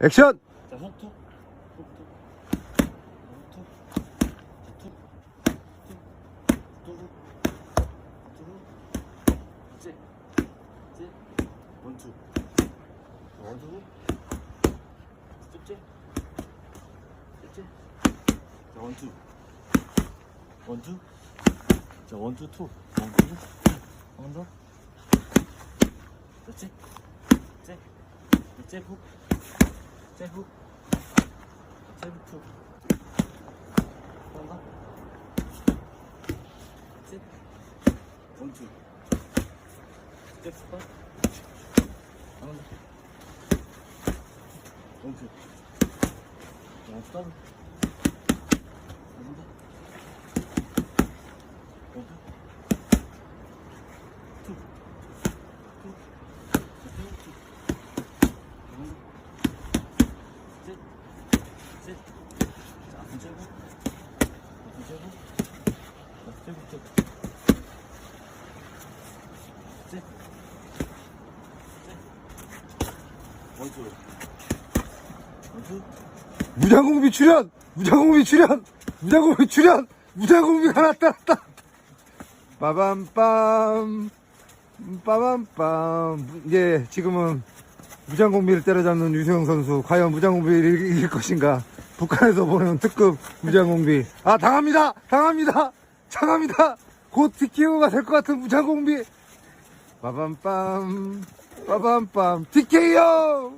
액션! 자, 훅 툭. 훅 툭. 훅 툭. 자, 툭. 툭. 툭. 툭. 째. 째. 원투. 자, 원투 훅. 째. 째. 자, 원투. 원투. 자, 원투 투. 원투. 자, 째. 째. 자, 째 훅. 째 훅. 세부투. 한번 셋. 원투. 잭스파 한번 원투. 원투 더블 한번 더 원투 투 투. 자, 세부투 한번 더 셋 셋. 자, 앞은 째고, 앞은 째고, 자. 원투. 무장공비 출연! 무장공비 출연! 무장공비 출연! 무장공비가 나타났다! 빠밤빰. 빠밤빰. 이제 지금은 무장공비를 때려잡는 유세영 선수. 과연 무장공비를 이길 것인가? 북한에서 보내는 특급 무장공비. 아, 당합니다! 당합니다! 당합니다! 곧 TKO가 될 것 같은 무장공비. 빠밤빰. 빠밤빰. TKO!